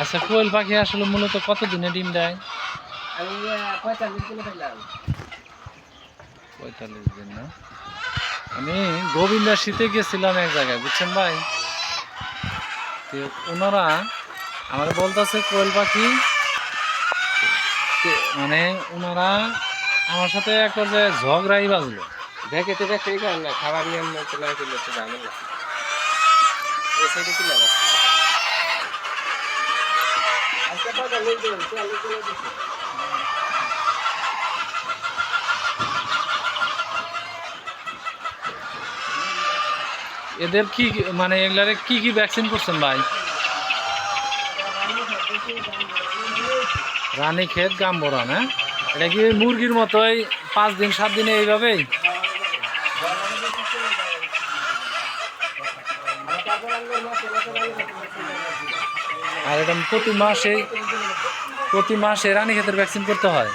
আচ্ছা কোয়েল পাখি আসলে মূলত কত দিনে ডিম দেয়? আমি পঁয়তাল্লিশ দিন না? আমি গোবিন্দা শীতে গেছিলাম এক জায়গায় বুঝছেন ভাই? তো ওনারা আমার বলতেছে কোয়েল পাখি মানে ওনারা আমার সাথে এক পর্যায়ে ঝগড়াই বাজলো। দেখে কারণ না খাবার নিয়ম না চলে আসলে তো এই সাইডে কি লাগা আজকে পঁয়তাল্লিশ দিন চুয়াল্লিশ কিলো দিচ্ছে এদের কি মানে এগুলারে কি কি ভ্যাকসিন করছেন ভাই? রানী ক্ষেত গাম্বরা না? এটা কি মুরগির মতোই পাঁচ দিন সাত দিনে এইভাবেই? আর এটা প্রতি মাসে প্রতি মাসে রানী ক্ষেতের ভ্যাকসিন করতে হয়।